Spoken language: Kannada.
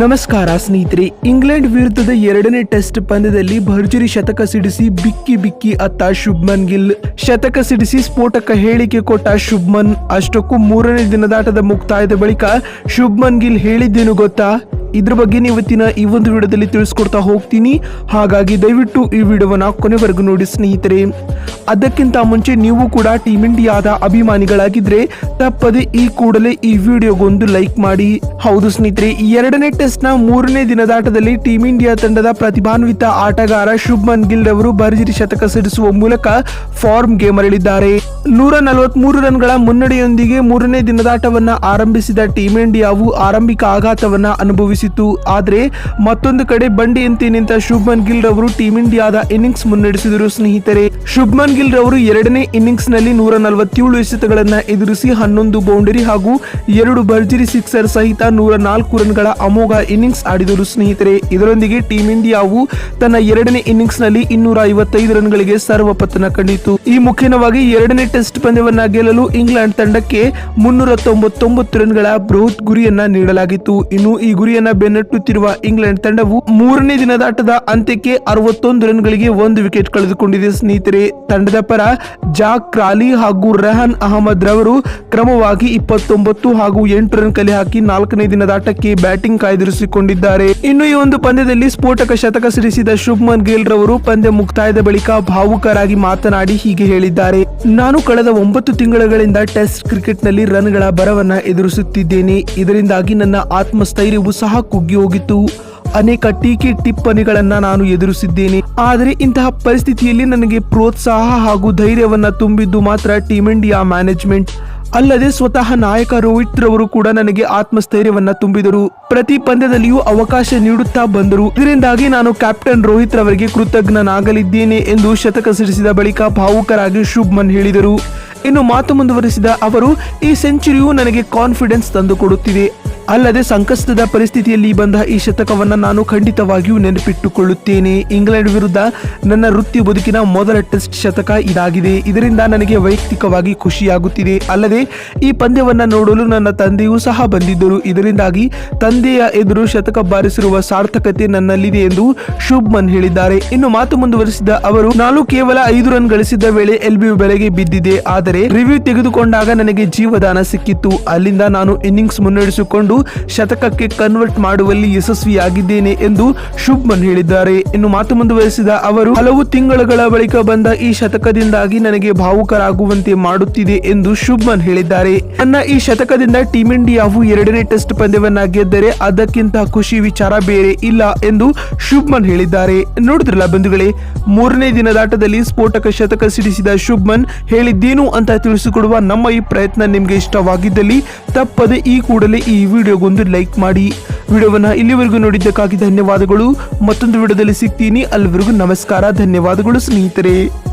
ನಮಸ್ಕಾರ ಸ್ನೇಹಿತರೆ, ಇಂಗ್ಲೆಂಡ್ ವಿರುದ್ಧದ ಎರಡನೇ ಟೆಸ್ಟ್ ಪಂದ್ಯದಲ್ಲಿ ಭರ್ಜರಿ ಶತಕ ಸಿಡಿಸಿ ಬಿಕ್ಕಿ ಬಿಕ್ಕಿ ಅತ್ತ ಶುಭ್ಮನ್ ಗಿಲ್. ಶತಕ ಸಿಡಿಸಿ ಸ್ಫೋಟಕ ಹೇಳಿಕೆ ಕೊಟ್ಟ ಶುಭ್ಮನ್. ಅಷ್ಟಕ್ಕೂ ಮೂರನೇ ದಿನದಾಟದ ಮುಕ್ತಾಯದ ಬಳಿಕ ಶುಭ್ಮನ್ ಗಿಲ್ ಹೇಳಿದ್ದೇನು ಗೊತ್ತಾ? ಇದ್ರ ಬಗ್ಗೆ ಇವತ್ತಿನ ಈ ಒಂದು ವಿಡಿಯೋದಲ್ಲಿ ತಿಳಿಸ್ಕೊಡ್ತಾ ಹೋಗ್ತೀನಿ. ಹಾಗಾಗಿ ದಯವಿಟ್ಟು ಈ ವಿಡಿಯೋವನ್ನು ಕೊನೆವರೆಗೂ ನೋಡಿ ಸ್ನೇಹಿತರೆ. ಅದಕ್ಕಿಂತ ಮುಂಚೆ ನೀವು ಕೂಡ ಟೀಮ್ ಇಂಡಿಯಾದ ಅಭಿಮಾನಿಗಳಾಗಿದ್ರೆ ತಪ್ಪದೆ ಈ ಕೂಡಲೇ ಈ ವಿಡಿಯೋಗೊಂದು ಲೈಕ್ ಮಾಡಿ. ಹೌದು ಸ್ನೇಹಿತರೆ, ಈ ಎರಡನೇ ಟೆಸ್ಟ್ನ ಮೂರನೇ ದಿನದಾಟದಲ್ಲಿ ಟೀಮ್ ಇಂಡಿಯಾ ತಂಡದ ಪ್ರತಿಭಾನ್ವಿತ ಆಟಗಾರ ಶುಭ್ಮನ್ ಗಿಲ್ ರವರು ಭರ್ಜರಿ ಶತಕ ಸಿಡಿಸುವ ಮೂಲಕ ಫಾರ್ಮ್ಗೆ ಮರಳಿದ್ದಾರೆ. ನೂರ ನಲವತ್ಮೂರು ರನ್ಗಳ ಮುನ್ನಡೆಯೊಂದಿಗೆ ಮೂರನೇ ದಿನದಾಟವನ್ನು ಆರಂಭಿಸಿದ ಟೀಮ್ ಇಂಡಿಯಾವು ಆರಂಭಿಕ ಆಘಾತವನ್ನು ಅನುಭವಿಸಿತು. ಆದರೆ ಮತ್ತೊಂದು ಕಡೆ ಬಂಡಿಯಂತೆ ನಿಂತ ಶುಭ್ಮನ್ ಗಿಲ್ ರವರು ಟೀಮ್ ಇಂಡಿಯಾದ ಇನ್ನಿಂಗ್ಸ್ ಮುನ್ನಡೆಸಿದರು. ಸ್ನೇಹಿತರೆ, ಶುಭ್ಮನ್ ಗಿಲ್ ರವರು ಎರಡನೇ ಇನ್ನಿಂಗ್ಸ್ನಲ್ಲಿ ನೂರ ನಲವತ್ತೇಳು ಎಸೆತಗಳನ್ನ ಎದುರಿಸಿ ಹನ್ನೊಂದು ಬೌಂಡರಿ ಹಾಗೂ ಎರಡು ಭರ್ಜರಿ ಸಿಕ್ಸರ್ ಸಹಿತ ನೂರ ನಾಲ್ಕು ರನ್ಗಳ ಅಮೋಘ ಇನ್ನಿಂಗ್ಸ್ ಆಡಿದರು. ಸ್ನೇಹಿತರೆ, ಇದರೊಂದಿಗೆ ಟೀಮ್ ಇಂಡಿಯಾವು ತನ್ನ ಎರಡನೇ ಇನ್ನಿಂಗ್ಸ್ನಲ್ಲಿ ಇನ್ನೂರ ಐವತ್ತೈದು ರನ್ಗಳಿಗೆ ಸರ್ವಪತನ ಕಂಡಿತು. ಈ ಮುಖ್ಯವಾಗಿ ಎರಡನೇ ಟೆಸ್ಟ್ ಪಂದ್ಯವನ್ನ ಗೆಲ್ಲಲು ಇಂಗ್ಲೆಂಡ್ ತಂಡಕ್ಕೆ ಮುನ್ನೂರ ತೊಂಬತ್ತೊಂಬತ್ತು ರನ್ಗಳ ಬೃಹತ್ ಗುರಿಯನ್ನ ನೀಡಲಾಗಿತ್ತು. ಇನ್ನು ಈ ಗುರಿಯನ್ನ ಬೆನ್ನಟ್ಟುತ್ತಿರುವ ಇಂಗ್ಲೆಂಡ್ ತಂಡವು ಮೂರನೇ ದಿನದಾಟದ ಅಂತ್ಯಕ್ಕೆ ಅರವತ್ತೊಂದು ರನ್ಗಳಿಗೆ ಒಂದು ವಿಕೆಟ್ ಕಳೆದುಕೊಂಡಿದೆ. ಸ್ನೇಹಿತರೆ, ತಂಡದ ಪರ ಜಾಕ್ ಕ್ರಾಲಿ ಹಾಗೂ ರೆಹನ್ ಅಹಮದ್ ರವರು ಕ್ರಮವಾಗಿ ಇಪ್ಪತ್ತೊಂಬತ್ತು ಹಾಗೂ ಎಂಟು ರನ್ ಕಲೆ ಹಾಕಿ ನಾಲ್ಕನೇ ದಿನದಾಟಕ್ಕೆ ಬ್ಯಾಟಿಂಗ್ ಕಾಯ್ದಿರಿಸಿಕೊಂಡಿದ್ದಾರೆ. ಇನ್ನು ಈ ಒಂದು ಪಂದ್ಯದಲ್ಲಿ ಸ್ಫೋಟಕ ಶತಕ ಸಿಡಿಸಿದ ಶುಭ್ಮನ್ ಗಿಲ್ ರವರು ಪಂದ್ಯ ಮುಕ್ತಾಯದ ಬಳಿಕ ಭಾವುಕರಾಗಿ ಮಾತನಾಡಿ ಹೀಗೆ ಹೇಳಿದ್ದಾರೆ. ನಾನು ಕಳೆದ ಒಂಬತ್ತು ತಿಂಗಳುಗಳಿಂದ ಟೆಸ್ಟ್ ಕ್ರಿಕೆಟ್ನಲ್ಲಿ ರನ್ಗಳ ಬರವನ್ನ ಎದುರಿಸುತ್ತಿದ್ದೇನೆ. ಇದರಿಂದಾಗಿ ನನ್ನ ಆತ್ಮಸ್ಥೈರ್ಯವು ಸಹ ಕುಗ್ಗಿ ಹೋಗಿತ್ತು. ಅನೇಕ ಟೀಕೆ ಟಿಪ್ಪಣಿಗಳನ್ನ ನಾನು ಎದುರಿಸಿದ್ದೇನೆ. ಆದರೆ ಇಂತಹ ಪರಿಸ್ಥಿತಿಯಲ್ಲಿ ನನಗೆ ಪ್ರೋತ್ಸಾಹ ಹಾಗೂ ಧೈರ್ಯವನ್ನ ತುಂಬಿದ್ದು ಮಾತ್ರ ಟೀಮ್ ಇಂಡಿಯಾ ಮ್ಯಾನೇಜ್ಮೆಂಟ್. ಅಲ್ಲದೆ ಸ್ವತಃ ನಾಯಕ ರೋಹಿತ್ ರವರು ಕೂಡ ನನಗೆ ಆತ್ಮಸ್ಥೈರ್ಯವನ್ನ ತುಂಬಿದರು. ಪ್ರತಿ ಪಂದ್ಯದಲ್ಲಿಯೂ ಅವಕಾಶ ನೀಡುತ್ತಾ ಬಂದರು. ಇದರಿಂದಾಗಿ ನಾನು ಕ್ಯಾಪ್ಟನ್ ರೋಹಿತ್ ರವರಿಗೆ ಕೃತಜ್ಞನಾಗಲಿದ್ದೇನೆ ಎಂದು ಶತಕ ಸಿಡಿಸಿದ ಬಳಿಕ ಭಾವುಕರಾಗಿ ಶುಭ್ಮನ್ ಹೇಳಿದರು. ಇನ್ನು ಮಾತು ಮುಂದುವರಿಸಿದ ಅವರು, ಈ ಸೆಂಚುರಿಯು ನನಗೆ ಕಾನ್ಫಿಡೆನ್ಸ್ ತಂದುಕೊಡುತ್ತಿದೆ. ಅಲ್ಲದೆ ಸಂಕಷ್ಟದ ಪರಿಸ್ಥಿತಿಯಲ್ಲಿ ಬಂದ ಈ ಶತಕವನ್ನು ನಾನು ಖಂಡಿತವಾಗಿಯೂ ನೆನಪಿಟ್ಟುಕೊಳ್ಳುತ್ತೇನೆ. ಇಂಗ್ಲೆಂಡ್ ವಿರುದ್ಧ ನನ್ನ ವೃತ್ತಿ ಬದುಕಿನ ಮೊದಲ ಟೆಸ್ಟ್ ಶತಕ ಇದಾಗಿದೆ. ಇದರಿಂದ ನನಗೆ ವೈಯಕ್ತಿಕವಾಗಿ ಖುಷಿಯಾಗುತ್ತಿದೆ. ಅಲ್ಲದೆ ಈ ಪಂದ್ಯವನ್ನು ನೋಡಲು ನನ್ನ ತಂದೆಯೂ ಸಹ ಬಂದಿದ್ದರು. ಇದರಿಂದಾಗಿ ತಂದೆಯ ಎದುರು ಶತಕ ಬಾರಿಸಿರುವ ಸಾರ್ಥಕತೆ ನನ್ನಲ್ಲಿದೆ ಎಂದು ಶುಭ್ಮನ್ ಹೇಳಿದ್ದಾರೆ. ಇನ್ನು ಮಾತು ಮುಂದುವರಿಸಿದ ಅವರು, ನಾನು ಕೇವಲ ಐದು ರನ್ ಗಳಿಸಿದ್ದ ವೇಳೆ ಎಲ್ಬಿ ಬೆಲೆಗೆ ಬಿದ್ದಿದೆ. ಆದರೆ ರಿವ್ಯೂ ತೆಗೆದುಕೊಂಡಾಗ ನನಗೆ ಜೀವದಾನ ಸಿಕ್ಕಿತ್ತು. ಅಲ್ಲಿಂದ ನಾನು ಇನ್ನಿಂಗ್ಸ್ ಮುನ್ನಡೆಸಿಕೊಂಡು ಶತಕಕ್ಕೆ ಕನ್ವರ್ಟ್ ಮಾಡುವಲ್ಲಿ ಯಶಸ್ವಿಯಾಗಿದ್ದೇನೆ ಎಂದು ಶುಭ್ಮನ್ ಹೇಳಿದ್ದಾರೆ. ಇನ್ನು ಮಾತು ಮುಂದುವರೆಸಿದ ಅವರು, ಹಲವು ತಿಂಗಳುಗಳ ಬಳಿಕ ಬಂದ ಈ ಶತಕದಿಂದಾಗಿ ನನಗೆ ಭಾವುಕರಾಗುವಂತೆ ಮಾಡುತ್ತಿದೆ ಎಂದು ಶುಭ್ಮನ್ ಹೇಳಿದ್ದಾರೆ. ನನ್ನ ಈ ಶತಕದಿಂದ ಟೀಂ ಇಂಡಿಯಾವು ಎರಡನೇ ಟೆಸ್ಟ್ ಪಂದ್ಯವನ್ನ ಗೆದ್ದರೆ ಅದಕ್ಕಿಂತ ಖುಷಿ ವಿಚಾರ ಬೇರೆ ಇಲ್ಲ ಎಂದು ಶುಭ್ಮನ್ ಹೇಳಿದ್ದಾರೆ. ನೋಡಿದ್ರಲ್ಲ ಬಂಧುಗಳೇ, ಮೂರನೇ ದಿನದಾಟದಲ್ಲಿ ಸ್ಫೋಟಕ ಶತಕ ಸಿಡಿಸಿದ ಶುಭ್ಮನ್ ಹೇಳಿದ್ದೇನು ಅಂತ ತಿಳಿಸಿಕೊಡುವ ನಮ್ಮ ಈ ಪ್ರಯತ್ನ ನಿಮಗೆ ಇಷ್ಟವಾಗಿದ್ದಲ್ಲಿ ತಪ್ಪದೆ ಈ ಕೂಡಲೇ ಈ ವಿಡಿಯೋಗೊಂದು ಲೈಕ್ ಮಾಡಿ. ವಿಡಿಯೋವನ್ನ ಇಲ್ಲಿವರೆಗೂ ನೋಡಿದ್ದಕ್ಕಾಗಿ ಧನ್ಯವಾದಗಳು. ಮತ್ತೊಂದು ವಿಡಿಯೋದಲ್ಲಿ ಸಿಗ್ತೀನಿ. ಅಲ್ಲಿವರೆಗೂ ನಮಸ್ಕಾರ. ಧನ್ಯವಾದಗಳು ಸ್ನೇಹಿತರೆ.